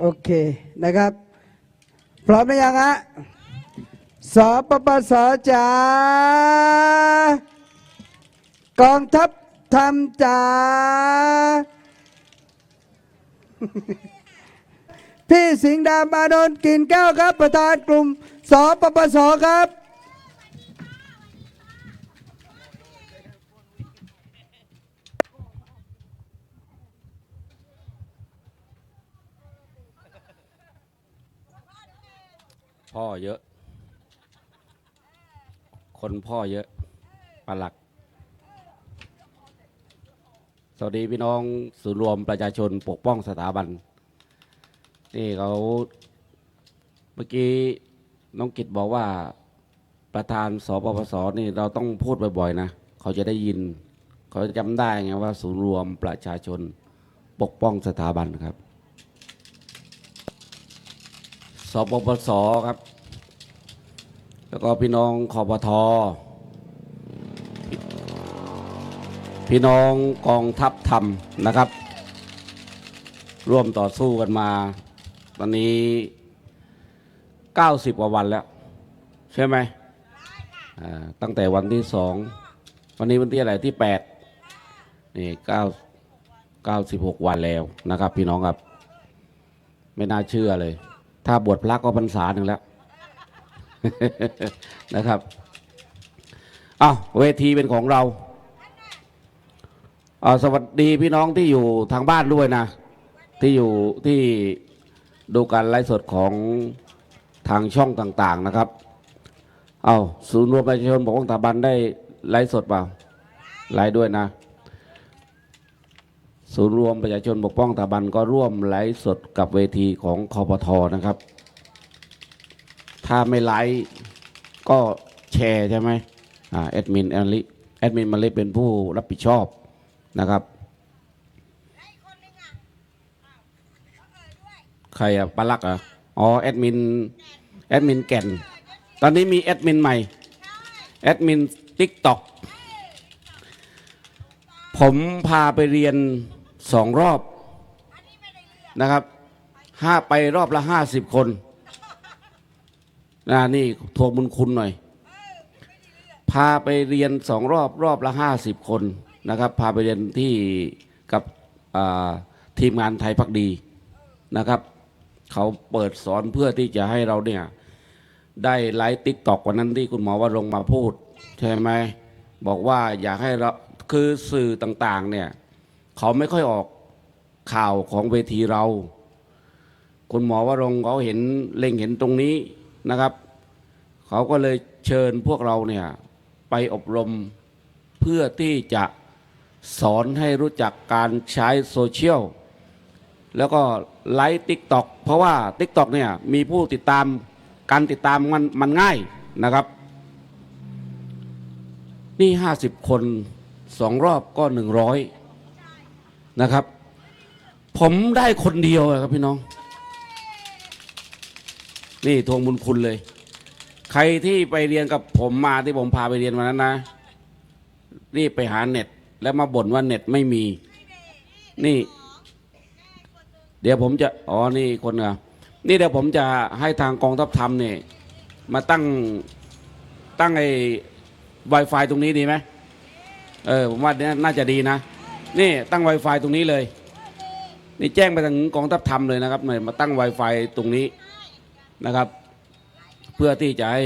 โอเคนะครับ พร้อมหรือยังฮะสปปสจ๋ากองทัพทำจ๋าพี่สิงห์ดามอานนท์กินแก้วครับ ประธานกลุ่มสปปสครับ พ่อเยอะ คนพ่อเยอะปลัก สวัสดีพี่น้องศูนรวมประชาชนปกป้องสถาบัน นี่เขาเมื่อกี้น้องกิตบอกว่าประธานสปปสนี่เราต้องพูดบ่อยๆนะ เขาจะได้ยิน เขาจะจำได้ไงว่า ศูนย์รวมประชาชนปกป้องสถาบันครับ ส ปปสครับ แล้วก็พี่น้องคอปทพี่น้องกองทัพธรรมนะครับ ร่วมต่อสู้กันมา ตอนนี้ 90 กว่าวันแล้ว ใช่ไหมตั้งแต่วันที่สองวันนี้วันที่อะไรที่ 8 นี่9 96วันแล้วนะครับ พี่น้องครับ ไม่น่าเชื่อเลย ถ้าบวชพระก็พรรษาหนึ่งแล้วนะครับอ้าวเวทีเป็นของเราอ่าสวัสดีพี่น้องที่อยู่ทางบ้านด้วยนะ ที่อยู่ที่ดูการไลฟ์สดของทางช่องต่าง ๆนะครับ เอาศูนย์รวมประชาชนบอกว่าสถาบันได้ไลฟ์สดเปล่าไลฟ์ด้วยนะ ศูนย์รวมประชาชนปกป้องสถาบันก็ร่วมไลฟ์สดกับเวทีของคอปทนะครับ ถ้าไม่ไลฟ์ก็แชร์ใช่ไหมอ่าแอดมินแอลิแอดมินมาเลยเป็นผู้รับผิดชอบนะครับ ใครอะปาลักอะอ๋อแอดมินแอดมินแก่น ตอนนี้มีแอดมินใหม่แอดมินทิกต็อกผมพาไปเรียน สองรอบนะครับห้าไปรอบละห้าสิบคนนะนี่ทวงบุญคุณหน่อย พาไปเรียนสองรอบรอบละห้าสิบคนนะครับ พาไปเรียนที่กับทีมงานไทยพักดีนะครับ เขาเปิดสอนเพื่อที่จะให้เราเนี่ย ได้ไลฟ์ติ๊กตอกวันนั้นที่คุณหมอว่าลงมาพูด ใช่ไหมบอกว่าอยากให้เราคือสื่อต่าง ๆ เนี่ย เขาไม่ค่อยออกข่าวของเวทีเรา คุณหมอวรงเขาเห็นเล็งเห็นตรงนี้นะครับ เขาก็เลยเชิญพวกเราเนี่ยไปอบรมเพื่อที่จะสอนให้รู้จักการใช้โซเชียลแล้วก็ไลฟ์ติ๊กต็อกเพราะว่า t ิ k t o k เนี่ยมีผู้ติดตามการติดตามมันมันง่ายนะครับ นี่ห้าสิบคนสองรอบก็ห นะครับ ผมได้คนเดียวครับพี่น้อง นี่ทวงบุญคุณเลย ใครที่ไปเรียนกับผมมาที่ผมพาไปเรียนวันนั้นนะรีบไปหาเน็ต แล้วมาบ่นว่าเน็ตไม่มี นี่ เดี๋ยวผมจะอ๋อนี่คนเหรอนี่เดี๋ยวผมจะให้ทางกองทัพธรรมเนี่ยมาตั้งตั้งไอ้ Wi-Fi ตรงนี้ดีไหมเออผมว่าน่าจะดีนะ นี่ตั้ง Wi-Fi ตรงนี้เลย นี่แจ้งไปทางกองทัพธรรมเลยนะครับเนี่ยมาตั้ง Wi-Fi ตรงนี้นะครับ เพื่อที่จะให้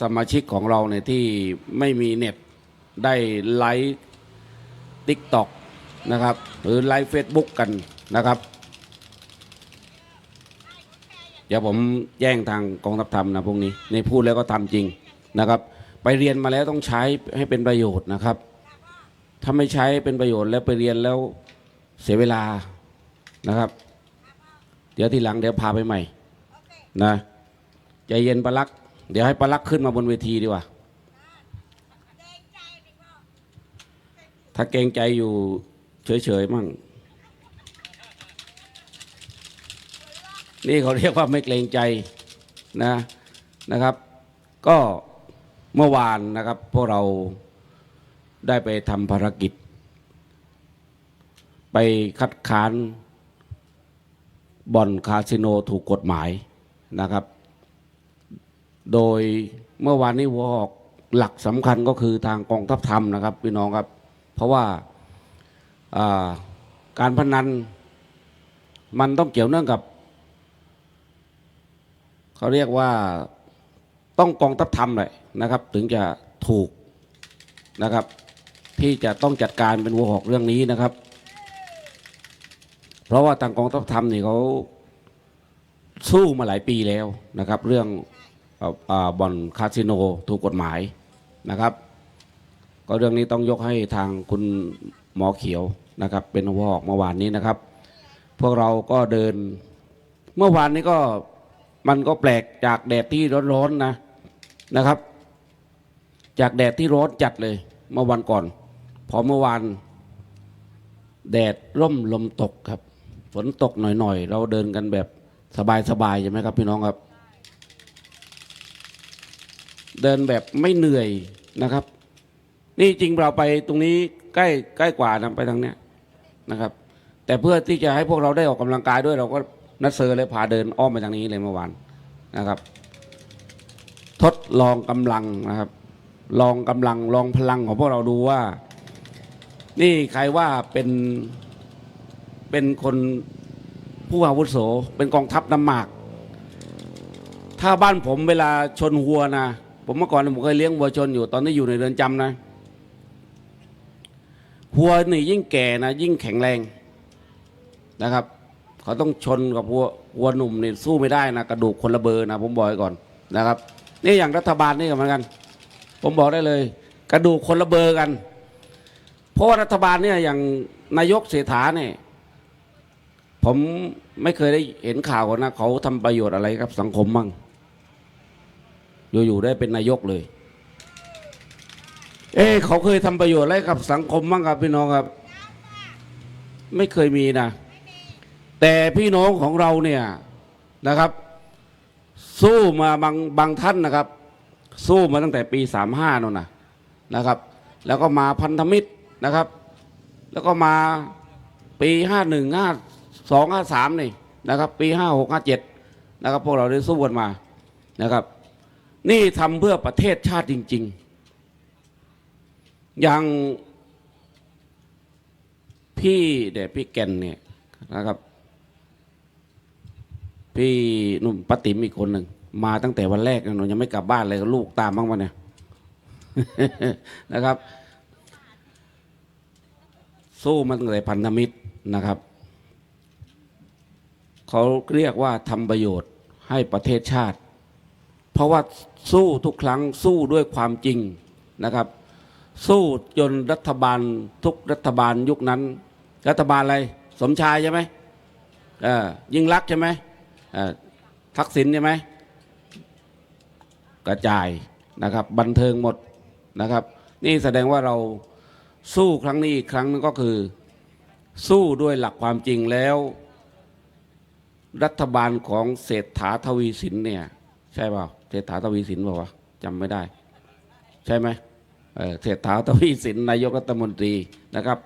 สมาชิกของเราเนี่ยที่ไม่มีเน็ตได้ไลฟ์ติ๊กต็อกนะครับ หรือไลฟ์เฟซบุ๊กกันนะครับ เดี๋ยวผมแจ้งทางกองทัพธรรมนะพวกนี้ในพูดแล้วก็ทำจริงนะครับ ไปเรียนมาแล้วต้องใช้ให้เป็นประโยชน์นะครับ ถ้าไม่ใช้เป็นประโยชน์แล้วไปเรียนแล้วเสียเวลานะครับ เดี๋ยวทีหลังเดี๋ยวพาไปใหม่นะใจเย็นปะลัก เดี๋ยวให้ปะลักขึ้นมาบนเวทีดีกว่า ถ้าเกรงใจอยู่เฉยๆมั่งนี่เขาเรียกว่าไม่เกรงใจนะนะครับ ก็เมื่อวานนะครับพวกเรา ได้ไปทำภารกิจ ไปคัดค้านบ่อนคาสิโนถูกกฎหมายนะครับ โดยเมื่อวานนี้หัวออกหลักสำคัญก็คือทางกองทัพธรรมนะครับพี่น้องครับ เพราะว่าอ่าการพนันมันต้องเกี่ยวเนื่องกับ เขาเรียกว่าต้องกองทัพธรรมเลยนะครับ ถึงจะถูกนะครับ ที่จะต้องจัดการเป็นหัวหอกเรื่องนี้นะครับ เพราะว่าทางกองทัพธรรมนี่เขาสู้มาหลายปีแล้วนะครับ เรื่องออบ่อนคาสิโนถูกกฎหมายนะครับ ก็เรื่องนี้ต้องยกให้ทางคุณหมอเขียวนะครับ เป็นหัวหอกเมื่อวานนี้นะครับ พวกเราก็เดินเมื่อวานนี้ก็มันก็แปลกจากแดดที่ร้อนๆนะนะครับ จากแดดที่ร้อนจัดเลย เมื่อวันก่อน พอเมื่อวาน แดดร่มลมตกครับ ฝนตกหน่อยๆ เราเดินกันแบบสบายๆใช่ไหมครับพี่น้องครับ เดินแบบไม่เหนื่อยนะครับ นี่จริงเราไปตรงนี้ใกล้ใกล้กว่านะไปทางเนี้ยนะครับ แต่เพื่อที่จะให้พวกเราได้ออกกำลังกายด้วยเราก็นัดเซอร์เลยพาเดินอ้อมไปทางนี้เลยเมื่อวานนะครับ ทดลองกำลังนะครับ ลองกำลังลองพลังของพวกเราดูว่า นี่ใครว่าเป็นเป็นคนผู้อาวุโส เป็นกองทัพน้ำหมาก ถ้าบ้านผมเวลาชนวัวนะ ผมเมื่อก่อนผมเคยเลี้ยงวัวชนอยู่ตอนนี้อยู่ในเรือนจำนะวัวนี่ยิ่งแก่นะ ยิ่งแข็งแรงนะครับ เขาต้องชนกับวัววัวหนุ่มนี่สู้ไม่ได้นะกระดูกคนละเบอร์นะ ผมบอกไว้ก่อนนะครับ นี่อย่างรัฐบาลนี่ก็เหมือนกัน ผมบอกได้เลย กระดูกคนละเบอร์กัน เพราะว่ารัฐบาลเนี่ยอย่างนายกเศรษฐาเนี่ยผมไม่เคยได้เห็นข่าวนะเขาทำประโยชน์อะไรกับสังคมมั่งอยู่ๆได้เป็นนายกเลย เอ๊เขาเคยทำประโยชน์อะไรกับสังคมมั่งครับพี่น้องครับ ไม่เคยมีนะ แต่พี่น้องของเราเนี่ยนะครับ สู้มาบางบางท่านนะครับ สู้มาตั้งแต่ปีสามห้านั่นนะนะครับ แล้วก็มาพันธมิตร นะครับ แล้วก็มาปีห้าหนึ่งห้าสองห้าสามนี่นะครับ ปีห้าหกห้าเจ็ดนะครับ พวกเราได้สู้กันมานะครับ นี่ทำเพื่อประเทศชาติจริง ๆ อย่างพี่เด็พี่แก่นเนี่ยนะครับ พี่หนุ่มปติมอีกคนหนึ่งมาตั้งแต่วันแรกนะหนูยังไม่กลับบ้านเลยลูกตามบ้างมาเนี่ยนะครับ สู้มาตั้งแต่พันธมิตรนะครับ เขาเรียกว่าทำประโยชน์ให้ประเทศชาติ เพราะว่าสู้ทุกครั้งสู้ด้วยความจริงนะครับ สู้จนรัฐบาลทุกรัฐบาลยุคนั้น รัฐบาลอะไรสมชายใช่ไหมยิ่งรักใช่ไหมทักษิณใช่ไหมกระจายนะครับ บันเทิงหมดนะครับ นี่แสดงว่าเรา สู้ครั้งนี้อีกครั้งนึงก็คือ สู้ด้วยหลักความจริงแล้ว รัฐบาลของเศรษฐาทวีสินเนี่ย ใช่เปล่าเศรษฐาทวีสินบอกว่าวะจำไม่ได้ ใช่ไหมเเศรษฐาทวีสินนายกรัฐมนตรีนะครับ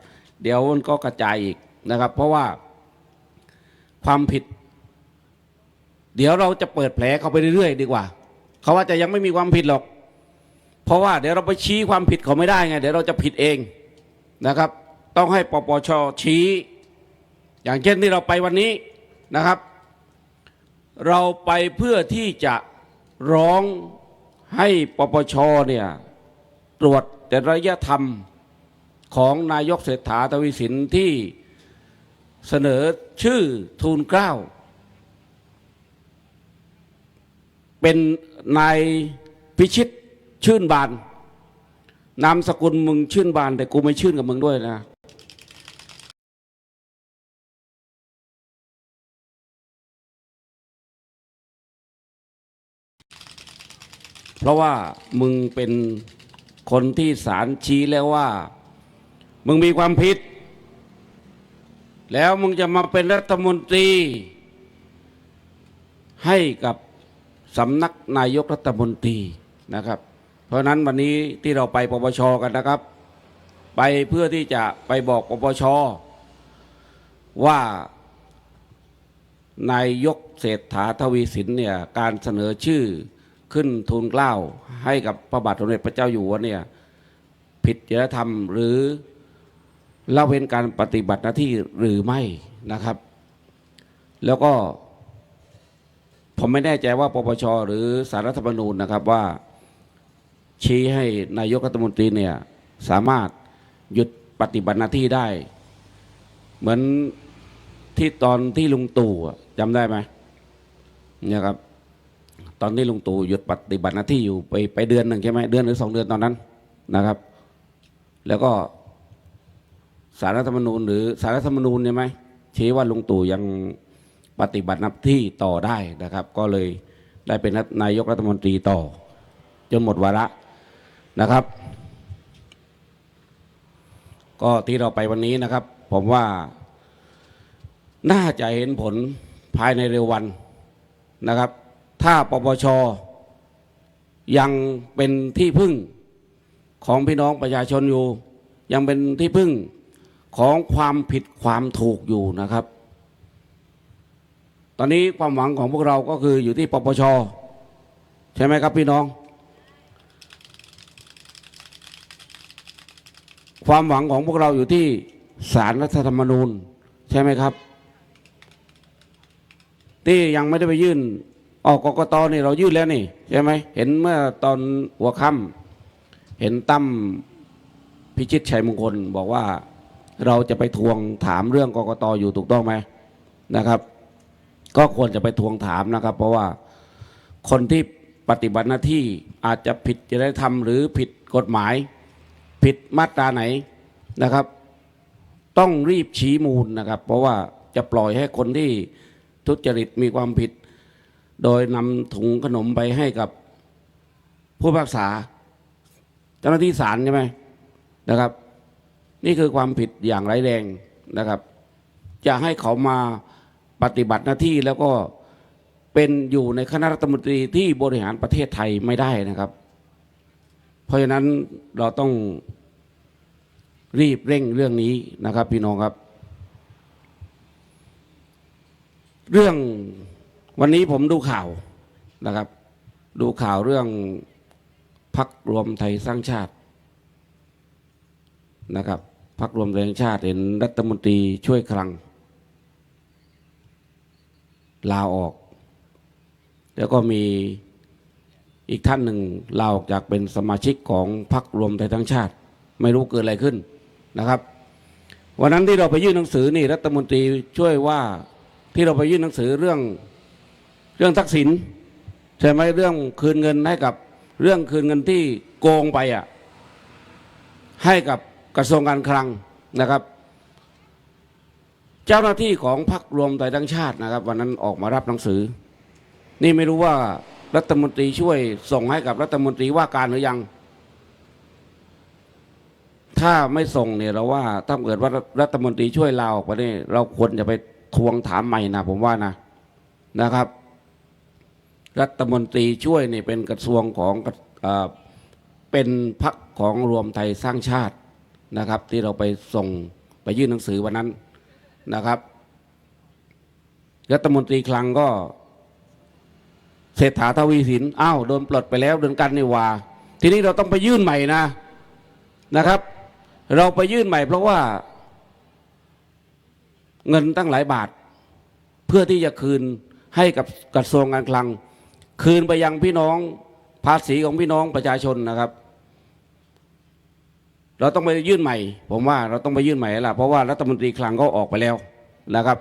เดี๋ยวมันก็กระจายอีกนะครับ เพราะว่าความผิด เดี๋ยวเราจะเปิดแผลเขาไปเรื่อยๆ ดีกว่า เขาว่าจะยังไม่มีความผิดหรอก เพราะว่าเดี๋ยวเราไปชี้ความผิดเขาไม่ได้ไง เดี๋ยวเราจะผิดเอง นะครับ ต้องให้ปปชชี้ อย่างเช่นที่เราไปวันนี้นะครับ เราไปเพื่อที่จะร้องให้ปปชเนี่ยตรวจจริยธรรมของนายกเศรษฐาทวีสินที่เสนอชื่อทูลเกล้า เป็นนายพิชิตชื่นบาน นามสกุลมึงชื่นบาน แต่กูไม่ชื่นกับมึงด้วยนะเพราะว่ามึงเป็นคนที่ศาลชี้แล้วว่า มึงมีความผิด แล้วมึงจะมาเป็นรัฐมนตรี ให้กับสำนักนายกรัฐมนตรีนะครับ เพราะนั้นวันนี้ที่เราไปปปชกันนะครับ ไปเพื่อที่จะไปบอกปปชว่านายกเศรษฐาทวีสินเนี่ยการเสนอชื่อขึ้นทูลเกล้าให้กับพระบาทสมเด็จพระเจ้าอยู่หัวเนี่ยผิดจริยธรรมหรือละเว้นการปฏิบัติหน้าที่หรือไม่นะครับ แล้วก็ผมไม่แน่ใจว่าปปชหรือสารรัฐธรรมนูญนะครับว่า ชี้ให้นายกรัฐมนตรีเนี่ยสามารถหยุดปฏิบัติหน้าที่ได้ เหมือนที่ตอนที่ลุงตู่จำได้ไหมเนี่ยครับ ตอนที่ลุงตู่หยุดปฏิบัติหน้าที่อยู่ไปไปเดือนหนึ่งใช่ไหมเดือนหรือสองเดือนตอนนั้นนะครับ แล้วก็สารรัฐธรรมนูญ หรือสารรัฐธรรมนูญใช่ไหมชี้ว่าลุงตู่ยังปฏิบัติหน้าที่ต่อได้นะครับ ก็เลยได้เป็นนายกรัฐมนตรีต่อ จนหมดวาระ นะครับ ก็ที่เราไปวันนี้นะครับ ผมว่า น่าจะเห็นผลภายในเร็ววันนะครับ ถ้าปปชยังเป็นที่พึ่งของพี่น้องประชาชนอยู่ ยังเป็นที่พึ่งของความผิดความถูกอยู่นะครับ ตอนนี้ความหวังของพวกเราก็คืออยู่ที่ปปชใช่ไหมครับพี่น้อง ความหวังของพวกเราอยู่ที่สารรัฐธรรมนูญ ใช่ไหมครับ ที่ยังไม่ได้ไปยื่น ออกกกตนี่เรายื่นแล้วนี่ ใช่ไหมเห็นเมื่อตอนหัวค่ำเห็นตั้มพิชิตชัยมงคลบอกว่าเราจะไปทวงถามเรื่องกกตอยู่ถูกต้องไหมนะครับ ก็ควรจะไปทวงถามนะครับ เพราะว่าคนที่ปฏิบัติหน้าที่อาจจะผิดจริยธรรมหรือผิดกฎหมาย ผิดมาตราไหนนะครับ ต้องรีบชี้มูลนะครับ เพราะว่าจะปล่อยให้คนที่ทุจริตมีความผิด โดยนำถุงขนมไปให้กับผู้พิพากษา เจ้าหน้าที่ศาลใช่ไหมนะครับ นี่คือความผิดอย่างร้ายแรงนะครับ จะให้เขามาปฏิบัติหน้าที่แล้วก็เป็นอยู่ในคณะรัฐมนตรีที่บริหารประเทศไทยไม่ได้นะครับ เพราะฉะนั้นเราต้องรีบเร่งเรื่องนี้นะครับ พี่น้องครับ เรื่องวันนี้ผมดูข่าวนะครับ ดูข่าวเรื่องพักรวมไทยสร้างชาตินะครับพักรวมไทยสร้างชาติเห็นรัฐมนตรีช่วยคลัง ลาออก แล้วก็มี อีกท่านหนึ่งลาออกจากเป็นสมาชิกของพรรครวมไทยทั้งชาติ ไม่รู้เกิดอะไรขึ้นนะครับ วันนั้นที่เราไปยื่นหนังสือนี่รัฐมนตรีช่วยว่าที่เราไปยื่นหนังสือเรื่องเรื่องทักษิณใช่ไหมเรื่องคืนเงินให้กับเรื่องคืนเงินที่โกงไปอะให้กับกระทรวงการคลังนะครับ เจ้าหน้าที่ของพรรครวมไทยทั้งชาตินะครับ วันนั้นออกมารับหนังสือ นี่ไม่รู้ว่า รัฐมนตรีช่วยส่งให้กับรัฐมนตรีว่าการหรือยัง ถ้าไม่ส่งเนี่ยเราว่าถ้าเกิดว่ารัฐมนตรีช่วยลาออกไปนี่เราควรจะไปทวงถามใหม่นะผมว่านะนะครับ รัฐมนตรีช่วยนี่เป็นกระทรวงของเอเป็นพักของรวมไทยสร้างชาตินะครับ ที่เราไปส่งไปยื่นหนังสือวันนั้นนะครับ รัฐมนตรีคลังก็ เศรษฐาทวีสินอ้าวโดนปลดไปแล้วเดือนกันนี่ว่า ทีนี้เราต้องไปยื่นใหม่นะนะครับ เราไปยื่นใหม่เพราะว่า เงินตั้งหลายบาท เพื่อที่จะคืนให้กับกระทรวงการคลัง คืนไปยังพี่น้องภาษีของพี่น้องประชาชนนะครับ เราต้องไปยื่นใหม่ ผมว่าเราต้องไปยื่นใหม่ละเพราะว่ารัฐมนตรีคลังก็ออกไปแล้วนะครับ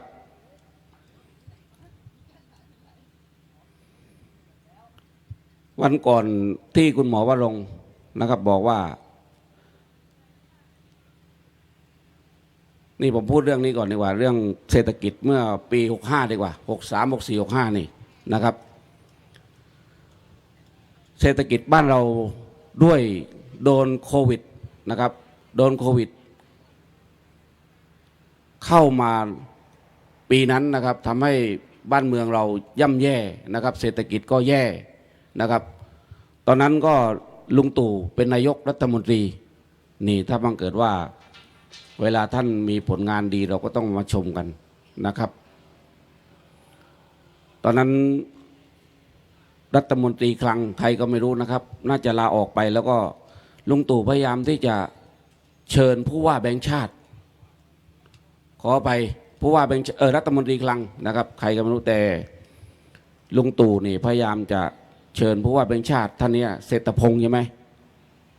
วันก่อนที่คุณหมอวรงนะครับบอกว่า นี่ผมพูดเรื่องนี้ก่อนดีกว่า เรื่องเศรษฐกิจเมื่อปีหกห้าดีกว่าหกสามหกสี่หกห้านี่นะครับ เศรษฐกิจบ้านเราด้วยโดนโควิดนะครับ โดนโควิด เข้ามาปีนั้นนะครับทำให้บ้านเมืองเราย่ำแย่นะครับ เศรษฐกิจก็แย่ นะครับ ตอนนั้นก็ลุงตู่เป็นนายกรัฐมนตรี นี่ถ้าบังเกิดว่าเวลาท่านมีผลงานดีเราก็ต้องมาชมกันนะครับ ตอนนั้นรัฐมนตรีคลังใครก็ไม่รู้นะครับ น่าจะลาออกไปแล้วก็ลุงตู่พยายามที่จะเชิญผู้ว่าแบงค์ชาติ ขอไปผู้ว่าแบงค์เออรัฐมนตรีคลังนะครับ ใครก็ไม่รู้แต่ลุงตู่นี่พยายามจะ เชิญผู้ว่าแบงค์ชาติท่านนี้เศรษฐพงษ์ใช่ไหม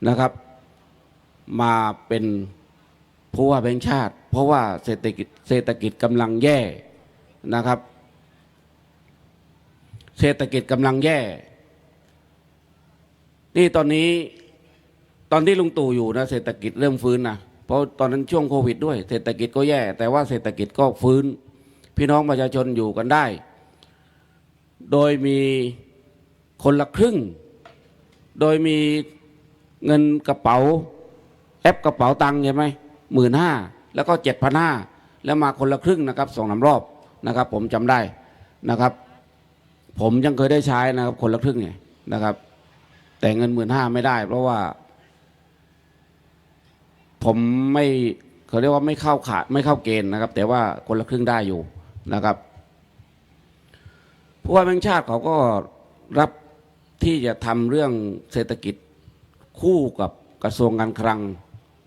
นะครับ มาเป็นผู้ว่าแบงค์ชาติ เพราะว่าเศรษฐกิจเศรษฐกิจกำลังแย่นะครับ เศรษฐกิจกำลังแย่ นี่ตอนนี้ตอนที่ลุงตู่อยู่นะเศรษฐกิจเริ่มฟื้นนะเพราะตอนนั้นช่วงโควิดด้วย เศรษฐกิจก็แย่ แต่ว่าเศรษฐกิจก็ฟื้น พี่น้องประชาชนอยู่กันได้ โดยมี คนละครึ่ง โดยมีเงินกระเป๋า แอปกระเป๋าตังค์ใช่ไหมหมื่นห้าแล้วก็เจ็ดพันห้าแล้วมาคนละครึ่งนะครับสองสามรอบนะครับ ผมจำได้นะครับ ผมยังเคยได้ใช้นะครับ คนละครึ่งเนี่ยนะครับ แต่เงินหมื่นห้าไม่ได้ เพราะว่า ผมไม่เขาเรียกว่าไม่เข้าขาดไม่เข้าเกณฑ์นะครับ แต่ว่าคนละครึ่งได้อยู่นะครับผู้ว่าแบงค์ชาติเขาก็รับ ที่จะทำเรื่องเศรษฐกิจคู่กับกระทรวงการคลัง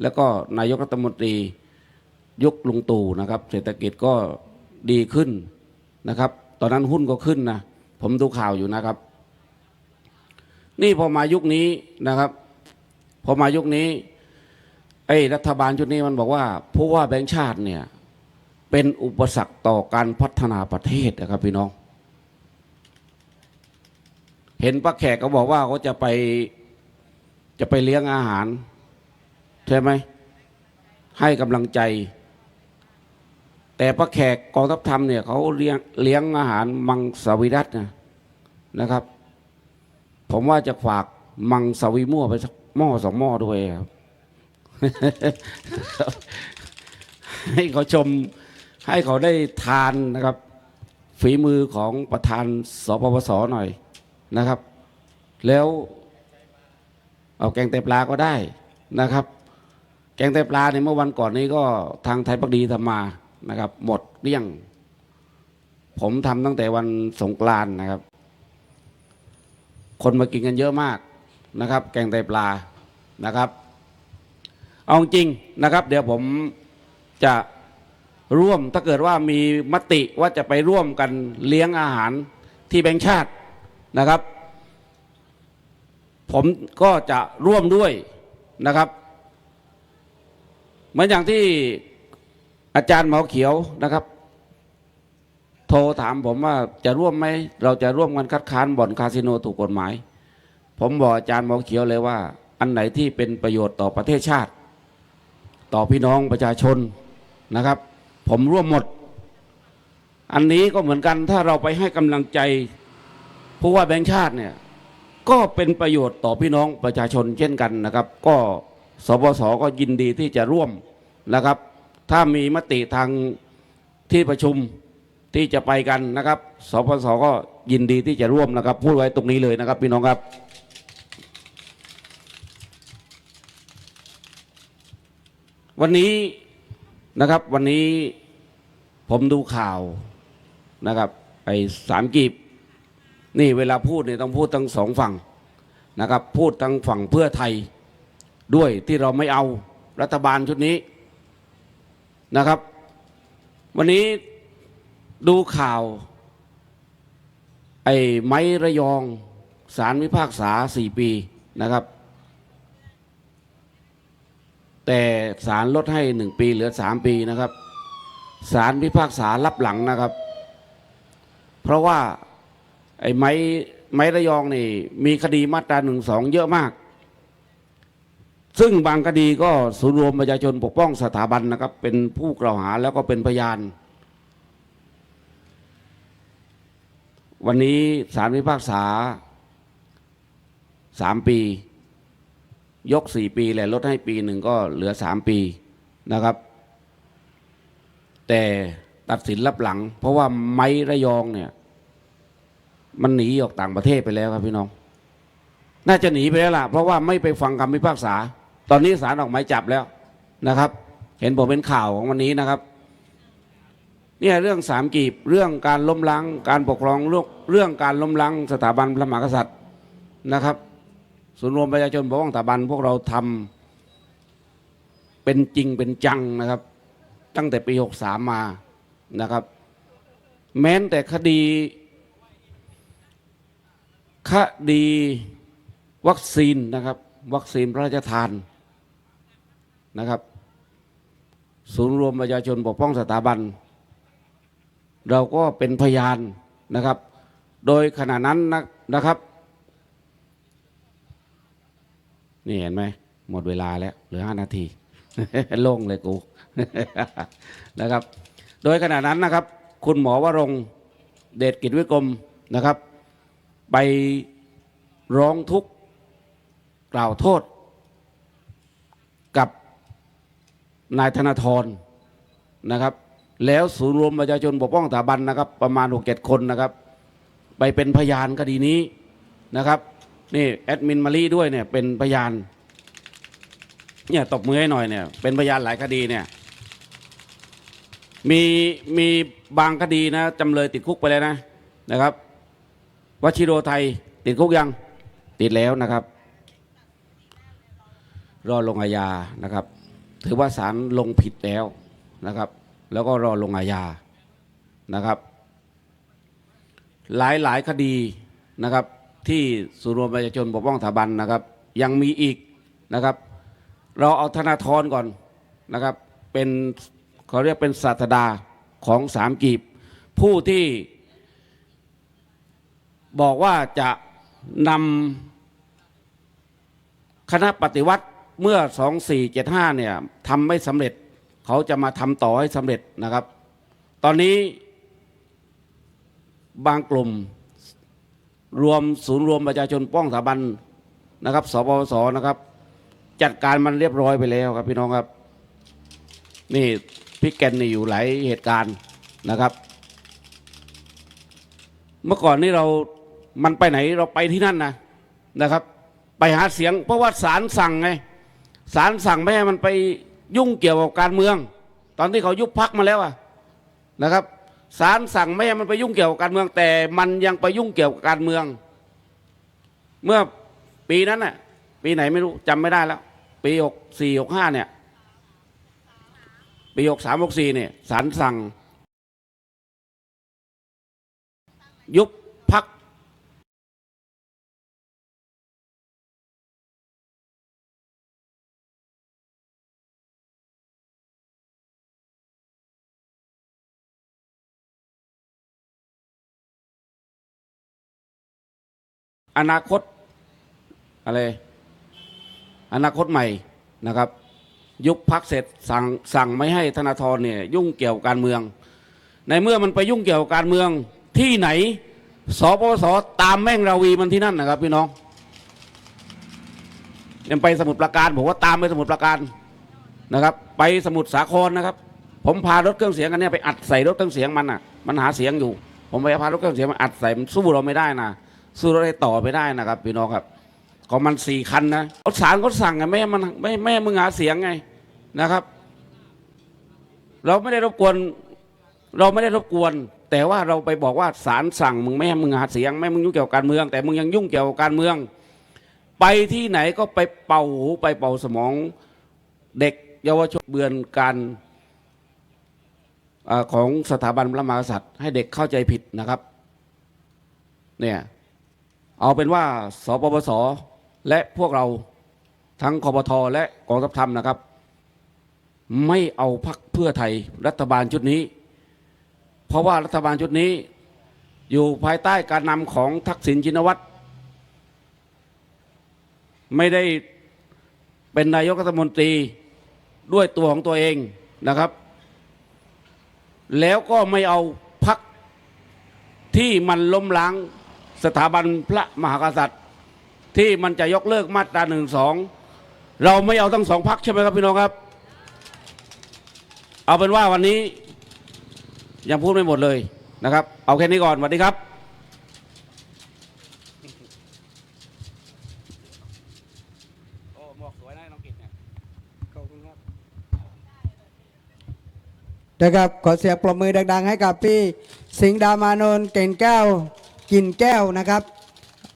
แล้วก็นายกรัฐมนตรียุคลุงตู่นะครับ เศรษฐกิจก็ดีขึ้นนะครับ ตอนนั้นหุ้นก็ขึ้นนะผมดูข่าวอยู่นะครับ นี่พอมายุคนี้นะครับพอมายุคนี้ไอ้รัฐบาลชุดนี้มันบอกว่าผู้ว่าแบงค์ชาติเนี่ยเป็นอุปสรรคต่อการพัฒนาประเทศนะครับพี่น้อง เห็นป้าแขกก็บอกว่าเขาจะไปจะไปเลี้ยงอาหาร ใช่ไหม ให้กำลังใจ แต่พระแขกกองทัพธรรมเนี่ยเขาเลี้ยงเลี้ยงอาหารมังสวิรัตนะนะครับ ผมว่าจะฝากมังสวิมั่วไปสักหม้อสองหม้อด้วยครับให้เขาชมให้เขาได้ทานนะครับ ฝีมือของประธานสปปสหน่อย นะครับ แล้วเอาแกงไตปลาก็ได้นะครับ แกงไตปลาในเมื่อวันก่อนนี้ก็ทางไทยพักดีทำมานะครับ หมดเรี่ยง ผมทำตั้งแต่วันสงกรานนะครับ คนมากินกันเยอะมากนะครับ แกงไตปลานะครับ เอาจริงนะครับ เดี๋ยวผมจะร่วมถ้าเกิดว่ามีมติว่าจะไปร่วมกันเลี้ยงอาหารที่แบงค์ชาติ นะครับ ผมก็จะร่วมด้วยนะครับเหมือนอย่างที่อาจารย์หมอเขียวนะครับ โทรถามผมว่าจะร่วมไหมเราจะร่วมกันคัดค้านบ่อนคาสิโนถูกกฎหมาย ผมบอกอาจารย์หมอเขียวเลยว่า อันไหนที่เป็นประโยชน์ต่อประเทศชาติ ต่อพี่น้องประชาชนนะครับ ผมร่วมหมด อันนี้ก็เหมือนกันถ้าเราไปให้กำลังใจ ผู้ว่าแบงค์ชาติเนี่ยก็เป็นประโยชน์ต่อพี่น้องประชาชนเช่นกันนะครับ ก็สปสก็ยินดีที่จะร่วมนะครับ ถ้ามีมติทางที่ประชุมที่จะไปกันนะครับสปสก็ยินดีที่จะร่วมนะครับ พูดไว้ตรงนี้เลยนะครับ พี่น้องครับวันนี้นะครับวันนี้ผมดูข่าวนะครับไอ้สามกีบ นี่เวลาพูดเนี่ยต้องพูดทั้งสองฝั่งนะครับ พูดทั้งฝั่งเพื่อไทยด้วยที่เราไม่เอารัฐบาลชุดนี้นะครับ วันนี้ดูข่าว ไอ้ไม้ระยองสารวิพากษาสี่ปีนะครับ แต่ศาลลดให้หนึ่งปีเหลือสามปีนะครับศาลพิพากษารับหลังนะครับ เพราะว่า ไอ้ไม้ไม้ระยองนี่ มีคดีมาตราหนึ่งสองเยอะมาก ซึ่งบางคดีก็ศูนย์รวมประชาชนปกป้องสถาบันนะครับ เป็นผู้กล่าวหาแล้วก็เป็นพยาน วันนี้ศาลพิพากษาสามปี ยกสี่ปีและลดให้ปีหนึ่งก็เหลือสามปีนะครับ แต่ตัดสินรับหลัง เพราะว่าไม้ระยองเนี่ย มันหนีออกต่างประเทศไปแล้วครับพี่น้อง น่าจะหนีไปแล้วล่ะ เพราะว่าไม่ไปฟังคำพิพากษา ตอนนี้ศาลออกหมายจับแล้วนะครับ เห็นผมเป็นข่าวของวันนี้นะครับ เนี่ยเรื่องสามกีบเรื่องการล้มล้างการปกครองเรื่องเรื่องการล้มล้างสถาบันพระมหากษัตริย์นะครับส่วนย์รวมประชาชนปกป้องสถาบันพวกเราทำเป็นจริงเป็นจังนะครับ ตั้งแต่ปี63มานะครับ แม้แต่คดี คดีวัคซีนนะครับ วัคซีนพระราชทานนะครับ ศูนย์รวมประชาชนปกป้องสถาบัน เราก็เป็นพยานนะครับ โดยขณะนั้นนะนะครับ นี่เห็นไหมหมดเวลาแล้วเหลือห้านาทีโล่งเลยกูนะครับ โดยขณะนั้นนะครับ คุณหมอวรงเดชกิจวิกรมนะครับ ไปร้องทุกข์กล่าวโทษ กับนายธนาธรนะครับ แล้วศูนย์รวมประชาชนปกป้องสถาบันนะครับ ประมาณหกเจ็ดคนนะครับ ไปเป็นพยานคดีนี้นะครับนี่แอดมินมารีด้วยเนี่ยเป็นพยานเนี่ยตบมือให้หน่อยเนี่ยเป็นพยานหลายคดีเนี่ยมีมีบางคดีนะจำเลยติดคุกไปแล้วนะนะครับ วชิโรไทยติดคุกยังติดแล้วนะครับ รอลงอาญานะครับ ถือว่าศาลลงผิดแล้วนะครับ แล้วก็รอลงอาญานะครับ หลายหลายคดีนะครับ ที่ศูนย์รวมประชาชนปกป้องสถาบันนะครับ ยังมีอีกนะครับ เราเอาธนาธรก่อนนะครับ เป็นเขาเรียกเป็นศาสดาของสามกีบ ผู้ที่ บอกว่าจะนำคณะปฏิวัติเมื่อ 2475 เนี่ยทำไม่สำเร็จ เขาจะมาทำต่อให้สำเร็จนะครับ ตอนนี้บางกลุ่มรวมศูนย์รวมประชาชนป้องสถาบันนะครับสปสนะครับ จัดการมันเรียบร้อยไปแล้วครับพี่น้องครับ นี่พี่แกนนี่อยู่หลายเหตุการณ์นะครับ เมื่อก่อนนี่เรา มันไปไหนเราไปที่นั่นนะนะครับ ไปหาเสียง เพราะว่าศาลสั่งไงศาลสั่งไม่ให้มันไปยุ่งเกี่ยวกับการเมือง ตอนที่เขายุบพักมาแล้วอะนะครับศาลสั่งไม่ให้มันไปยุ่งเกี่ยวกับการเมือง แต่มันยังไปยุ่งเกี่ยวกับการเมือง เมื่อปีนั้นน่ะปีไหนไม่รู้จำไม่ได้แล้ว ปีหกสี่หกห้าเนี่ย ปีหกสามหกสี่เนี่ยศาลสั่ง ยุบ อนาคตอะไรอนาคตใหม่นะครับ ยุบพักเสร็จสั่งสั่งไม่ให้ธนาธรเนี่ยยุ่งเกี่ยวกับการเมือง ในเมื่อมันไปยุ่งเกี่ยวกับการเมืองที่ไหนสปสตามแม่งราวีมันที่นั่นนะครับ พี่น้องยังไปสมุทรปราการผมว่าตามไปสมุทรปราการนะครับ ไปสมุทรสาครนะครับ ผมพารถเครื่องเสียงกันเนี่ยไปอัดใส่รถเครื่องเสียงมันอะ มันหาเสียงอยู่ ผมไปพารถเครื่องเสียงมันอัดใส่มันสู้เราไม่ได้นะ สู้เราได้ต่อไม่ได้นะครับพี่น้องครับของมันสี่คันนะเขาศาลเขาสั่งไงไม่ให้มันไม่ไม่ให้มึงหาเสียงไงนะครับ เราไม่ได้รบกวน เราไม่ได้รบกวน แต่ว่าเราไปบอกว่าศาลสั่งมึงไม่ให้มึงหาเสียงไม่มึงยุ่งเกี่ยวกับการเมือง แต่มึงยังยุ่งเกี่ยวกับการเมือง ไปที่ไหนก็ไปเป่าหูไปเป่าสมองเด็กเยาวชนเบือนการอของสถาบันพระมหากษัตริย์ ให้เด็กเข้าใจผิดนะครับ เนี่ย เอาเป็นว่าสปปสและพวกเราทั้งคอปทและกองทัพธรรมนะครับ ไม่เอาพักเพื่อไทยรัฐบาลชุดนี้ เพราะว่ารัฐบาลชุดนี้ อยู่ภายใต้การนำของทักษิณชินวัตรไม่ได้เป็นนายกรัฐมนตรีด้วยตัวของตัวเองนะครับ แล้วก็ไม่เอาพักที่มันล้มล้าง สถาบันพระมหากษัตริย์ ที่มันจะยกเลิกมาตราหนึ่งสองเราไม่เอาทั้งสองพักใช่ไหมครับพี่น้องครับ เอาเป็นว่าวันนี้ยังพูดไม่หมดเลยนะครับ เอาแค่นี้ก่อนสวัสดีครับนะครับขอเสียงปรบมือดัง ๆ ให้กับพี่ สิงห์ดามานนท์เก่งแก้ว กินแก้วนะครับ